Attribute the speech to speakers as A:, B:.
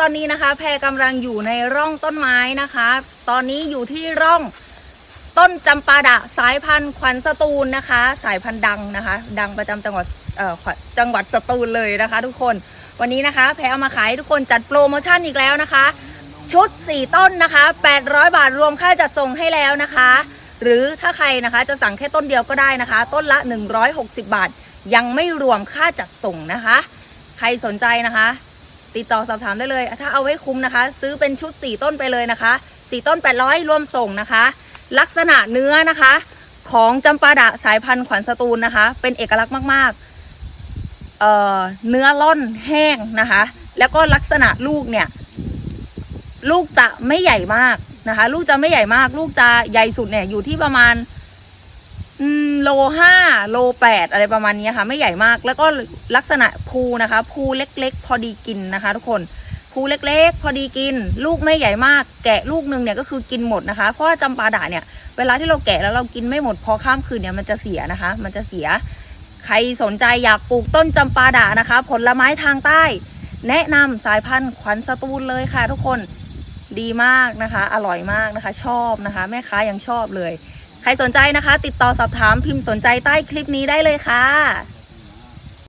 A: ตอนนี้นะคะ แพรกำลังอยู่ในร่องต้นไม้นะคะ ตอนนี้อยู่ที่ร่องต้นจำปาดะสายพันธุ์ขวัญสตูลนะคะ สายพันธุ์ดังนะคะ ดังประจำจังหวัดจังหวัดสตูลเลยนะคะ ทุกคนวันนี้นะคะ แพรเอามาขายทุกคนจัดโปรโมชั่นอีกแล้วนะคะ ชุด 4 ต้นนะคะ 800 บาทรวมค่าจัดส่งให้แล้วนะคะ หรือถ้าใครนะคะจะสั่งแค่ต้นเดียวก็ได้นะคะ ต้นละ 160 บาท ยังไม่รวมค่าจัดส่งนะคะ ใครสนใจนะคะ ติดต่อสอบถามได้เลย ถ้าเอาไว้คุ้มนะคะ ซื้อเป็นชุด 4 ต้นไปเลยนะคะ 4 ต้น 800 รวมส่งนะคะ ลักษณะเนื้อนะคะ ของจำปาดะสายพันธุ์ขวัญสตูลนะคะ เป็นเอกลักษณ์มากๆเเนื้อล่อนแห้งนะคะ แล้วก็ลักษณะลูกเนี่ย ลูกจะไม่ใหญ่มากนะคะ ลูกจะไม่ใหญ่มาก ลูกจะใหญ่สุดเนี่ยอยู่ที่ประมาณ โลห้าโลแปดอะไรประมาณนี้ค่ะ ไม่ใหญ่มากแล้วก็ลักษณะภูนะคะภูเล็กๆ พอดีกินนะคะ ทุกคนภูเล็กๆ พอดีกิน ลูกไม่ใหญ่มาก แกะลูกหนึงเนี่ยก็คือกินหมดนะคะ เพราะว่าจำปาดะเนี่ยเวลาที่เราแกะแล้วเรากินไม่หมดพอข้ามคืนเนี่ยมันจะเสียนะคะ มันจะเสีย ใครสนใจอยากปลูกต้นจำปาดะนะคะ ผลไม้ทางใต้ แนะนำสายพันธุ์ขวัญสตูลเลยค่ะ ทุกคนดีมากนะคะ อร่อยมากนะคะ ชอบนะคะ แม่ค้ายังชอบเลย ใครสนใจนะคะ ติดต่อสอบถามพิมพ์สนใจใต้คลิปนี้ได้เลยค่ะ